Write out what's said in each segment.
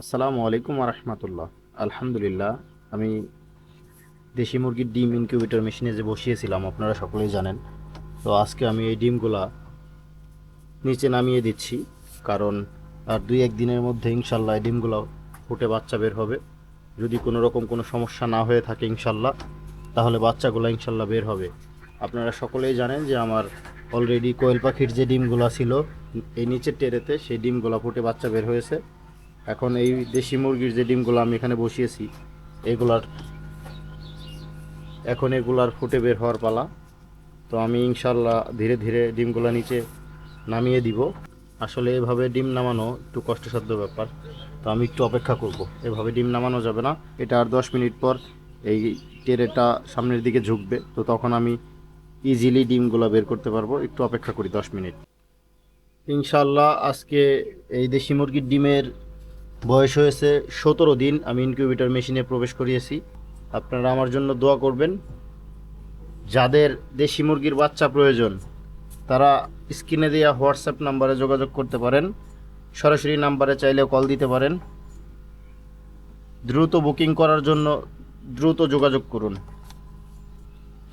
আসসালামু আলাইকুম রহমতুল্লাহ। আলহামদুলিল্লাহ, আমি দেশি মুরগির ডিম ইনকিউবেটর মেশিনে যে বসিয়েছিলাম, আপনারা সকলেই জানেন। তো আজকে আমি এই ডিমগুলা নিচে নামিয়ে দিচ্ছি, কারণ আর দুই এক দিনের মধ্যে ইনশাল্লাহ এই ডিমগুলো ফুটে বাচ্চা বের হবে। যদি কোনো রকম কোনো সমস্যা না হয়ে থাকে ইনশাল্লাহ, তাহলে বাচ্চাগুলো ইনশাল্লাহ বের হবে। আপনারা সকলেই জানেন যে আমার অলরেডি কোয়েল পাখির যে ডিমগুলো ছিল, এই নিচের টেরেতে সেই ডিমগুলো ফুটে বাচ্চা বের হয়েছে। এখন এই দেশি মুরগির যে ডিমগুলো আমি এখানে বসিয়েছি, এগুলার এখন এগুলার ফুটে বের হওয়ার পালা। তো আমি ইনশাল্লাহ ধীরে ধীরে ডিমগুলো নিচে নামিয়ে দিব। আসলে এভাবে ডিম নামানো একটু কষ্টসাধ্য ব্যাপার। তো আমি একটু অপেক্ষা করব। এভাবে ডিম নামানো যাবে না। এটা আর দশ মিনিট পর এই টেরেটা সামনের দিকে ঝুঁকবে। তো তখন আমি ইজিলি ডিমগুলো বের করতে পারব। একটু অপেক্ষা করি দশ মিনিট। ইনশাল্লাহ আজকে এই দেশি মুরগির ডিমের বয়স হয়েছে সতেরো দিন, আমি ইনকিউবেটর মেশিনে প্রবেশ করিয়েছি। আপনারা আমার জন্য দোয়া করবেন। যাদের দেশি মুরগির বাচ্চা প্রয়োজন, তারা স্ক্রিনে দেওয়া হোয়াটসঅ্যাপ নাম্বারে যোগাযোগ করতে পারেন। সরাসরি নাম্বারে চাইলেও কল দিতে পারেন। দ্রুত বুকিং করার জন্য দ্রুত যোগাযোগ করুন।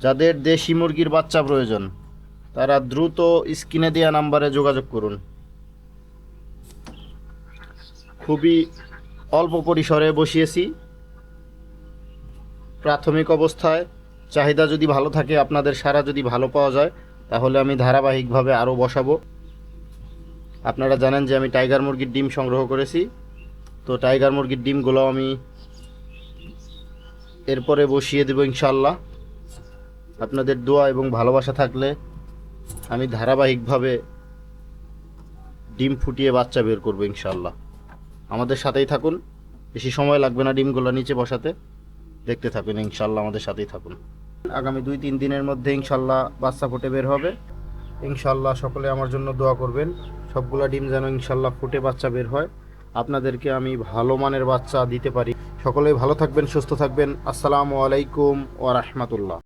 যাদের দেশি মুরগির বাচ্চা প্রয়োজন, তারা দ্রুত স্ক্রিনে দেওয়া নাম্বারে যোগাযোগ করুন। খুবই অল্প পরিসরে বসিয়েছি। প্রাথমিক অবস্থায় চাহিদা যদি ভালো থাকে, আপনাদের সারা যদি ভালো পাওয়া যায়, তাহলে আমি ধারাবাহিকভাবে আরও বসাবো। আপনারা জানেন যে আমি টাইগার মুরগির ডিম সংগ্রহ করেছি। তো টাইগার মুরগির ডিমগুলো আমি এরপরে বসিয়ে দেবো ইনশাল্লাহ আপনাদের দোয়া এবং ভালোবাসা থাকলে আমি ধারাবাহিকভাবে ডিম ফুটিয়ে বাচ্চা বের করব ইনশাল্লাহ আমাদের সাথেই থাকুন। বেশি সময় লাগবে না ডিমগুলো নিচে বসাতে। দেখতে থাকুন, ইনশাল্লাহ আমাদের সাথেই থাকুন। আগামী দুই তিন দিনের মধ্যে ইনশাল্লাহ বাচ্চা ফুটে বের হবে। ইনশাল্লাহ সকলে আমার জন্য দোয়া করবেন। সবগুলা ডিম যেন ইনশাল্লাহ ফুটে বাচ্চা বের হয়। আপনাদেরকে আমি ভালো মানের বাচ্চা দিতে পারি। সকলেই ভালো থাকবেন, সুস্থ থাকবেন। আসসালামু আলাইকুম ওয়া রাহমাতুল্লাহ।